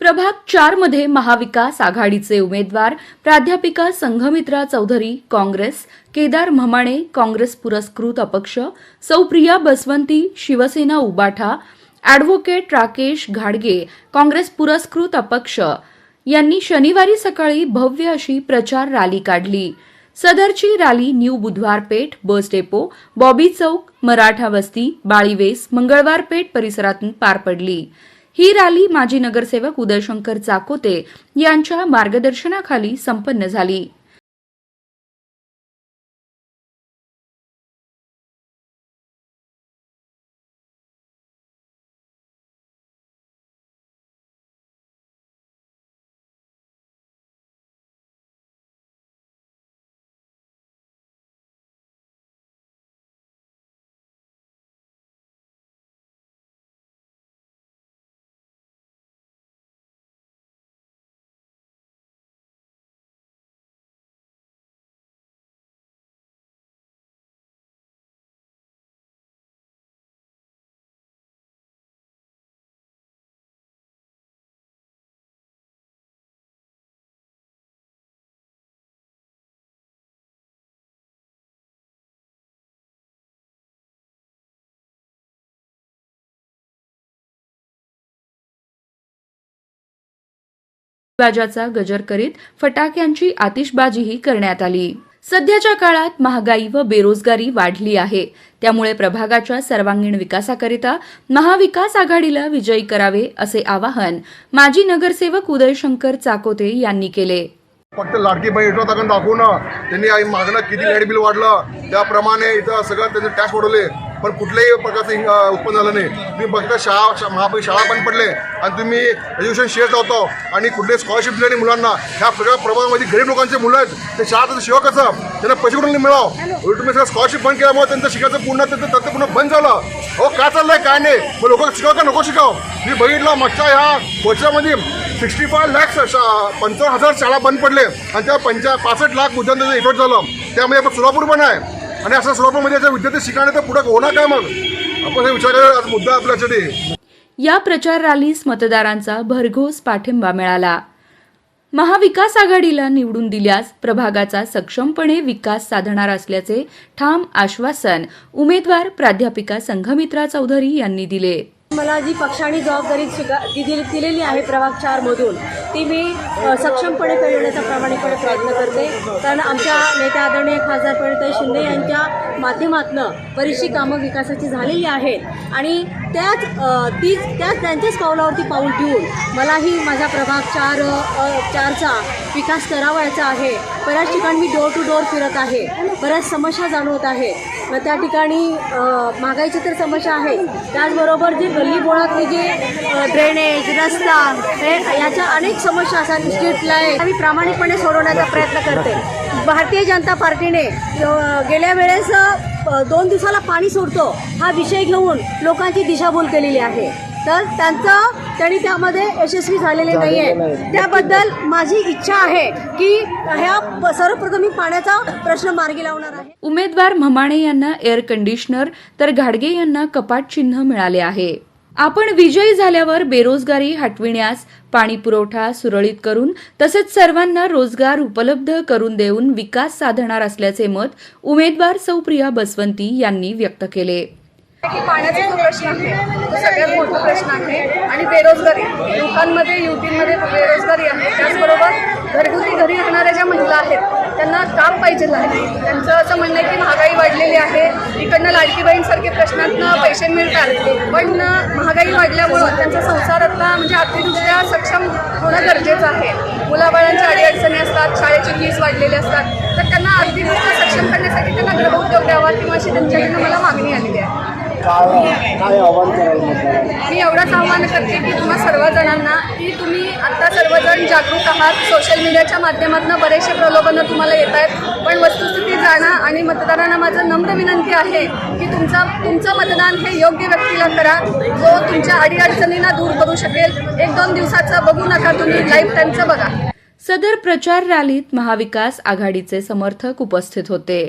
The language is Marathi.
प्रभाग चारमध्ये महाविकास आघाडीचे उमेदवार प्राध्यापिका संघमित्रा चौधरी काँग्रेस केदार म्हमाणे काँग्रेस पुरस्कृत अपक्ष सौप्रिया बसवंती शिवसेना उबाठा ॲडव्होकेट राकेश घाडगे काँग्रेस पुरस्कृत अपक्ष. यांनी शनिवारी सकाळी भव्य अशी प्रचार रॅली काढली. सदरची rally new Budhwar Peth bus depot Bobby चौक मराठा वस्ती बाळीवेस मंगळवार पेठ परिसरातून पार पडली. ही रॅली माजी नगरसेवक उदयशंकर चाकोते यांच्या मार्गदर्शनाखाली संपन्न झाली. बाजाचा गजर करीत फटाक्यांची आतिषबाजीही करण्यात आली. सध्याच्या काळात महागाई व बेरोजगारी वाढली आहे. त्यामुळे प्रभागाच्या सर्वांगीण विकासाकरिता महाविकास आघाडीला विजयी करावे असे आवाहन माजी नगरसेवक उदयशंकर चाकोते यांनी केले. फक्त लाडकी बहीण योजना टाकून दाखवून त्यांनी मागणं किती लाइट बिल वाढलं. त्याप्रमाणे इथं सगळं त्यांचे टॅक्स वाढवले. पण कुठल्याही प्रकारचं उत्पन्न झालं नाही. तुम्ही बघता शाळा शा- महापालिका शाळा बंद पडले आणि तुम्ही एज्युकेशन शेअर लावतो. आणि कुठले स्कॉलरशिप दिले नाही मुलांना. ह्या सगळ्या प्रभागामध्ये गरीब लोकांचे मुलं आहेत. ते शाळा शिवा कसं त्यांना पैसे कुठून मिळावं? तुम्ही सगळं स्कॉलरशिप बंद केल्यामुळे त्यांचं शिकायचं पूर्ण त्यांचं तंत्र पूर्ण बंद झालं. हो काय चाललंय काय नाही? मग लोक शिकाव का नको शिकाव? मी बघितलं मागच्या ह्या वर्षामध्ये सिक्स्टी फाय लॅक्स पंचावन्न हजार शाळा बंद पडले. आणि त्या पंचा पासष्ट लाख विद्यार्थ्यांचं इफेक्ट झालं त्यामध्ये आपण सोलापूर पण आहे. आणि असं सोलापूरमध्ये जर विद्यार्थी शिकाणे तर पुढे होणार काय मग? आपण हे विचार आज मुद्दा आपल्यासाठी या प्रचार रॅलीस मतदारांचा भरघोस पाठिंबा मिळाला. महाविकास आघाडीला निवडून दिल्यास प्रभागाचा सक्षमपणे विकास साधणार असल्याचे ठाम आश्वासन उमेदवार प्राध्यापिका संघमित्रा चौधरी यांनी दिले. मला जी पक्षाने जबाबदारी दिलेली आहे प्रभाग चारमधून ती मी सक्षमपणे पेलवण्याचा प्रामाणिकपणे प्रयत्न करते. कारण आमच्या नेत्या आदरणीय खासदार प्रणिताई शिंदे यांच्या माध्यमातून बरीचशी कामं विकासाची झालेली आहेत. आणि त्याच तीच त्याच त्यांच्याच पावलावरती पाऊल ठेवून मलाही माझा प्रभाग चार चारचा विकास करावायचा आहे. बऱ्याच ठिकाणी मी डोर टू डोर फिरत आहे. बऱ्याच समस्या जाणवत आहे. मग त्या ठिकाणी महागाईची तर समस्या आहे. त्याचबरोबर जे गल्लीबोळातले जे ड्रेनेज रस्ता हे याच्या अनेक समस्या असतात स्ट्रीट लाइट आम्ही प्रामाणिकपणे सोडवण्याचा प्रयत्न करते भारतीय जनता पार्टीने गेल्या वेळेस दोन दिवसाला पाणी सोडतो हा विषय घेऊन लोकांची दिशाभूल केलेली आहे. तर त्यांचं त्यांनी त्यामध्ये यशस्वी झालेले नाही आहे त्याबद्दल माझी इच्छा आहे की ह्या सर्वप्रथम मी पाण्याचा प्रश्न मार्गी लावणार आहे. उमेदवार म्हमाणे यांना एअर कंडिशनर तर घाडगे यांना कपाट चिन्ह मिळाले आहे. आपण विजयी झाल्यावर बेरोजगारी हटविण्यास पाणी पुरवठा सुरळीत करून तसेच सर्वांना रोजगार उपलब्ध करून देऊन विकास साधणार असल्याचे मत उमेदवार सौप्रिया बसवंती यांनी व्यक्त केले. की पाण्याचा जो प्रश्न आहे तो सगळ्यात मोठा प्रश्न आहे. आणि बेरोजगारी. लोकांमध्ये युवतींमध्ये बेरोजगारी आहे. त्याचबरोबर घरगुती घरी राहणाऱ्या ज्या महिला आहेत त्यांना काम पाहिजे आहे. त्यांचं असं म्हणणं आहे की महागाई वाढलेली आहे. इकडनं लाडकीबाईंसारखे प्रश्नातनं पैसे मिळतात. पण महागाई वाढल्यामुळं त्यांचा संसारातला म्हणजे आर्थिकदृष्ट्या सक्षम होणं गरजेचं आहे. मुलाबाळांच्या अडीअडचणी असतात शाळेची फीस वाढलेली असतात. तर त्यांना आर्थिकदृष्ट्या सक्षम करण्यासाठी त्यांना गृहउद्योग द्यावा किंवा अशी त्यांच्याकडनं मला मागणी आलेली आहे. काय काय आव्हान कराल मतदारांना मी एवढंच आव्हान करते की तुम्हा सर्वजणांना की तुम्ही आत्ता सर्वजण जागरूक आहात. सोशल मीडियाच्या माध्यमातून बरेचसे प्रलोभनं तुम्हाला येत आहेत. पण वस्तुस्थिती जाणं आणि मतदारांना माझं नम्र विनंती आहे की तुमचा तुमचं मतदान हे योग्य व्यक्तीला करा. जो तुमच्या अडीअडचणींना दूर करू शकेल. एक दोन दिवसाचं बघू नका तुम्ही लाईव्ह त्यांचं बघा. सदर प्रचार रॅलीत महाविकास आघाडीचे समर्थक उपस्थित होते.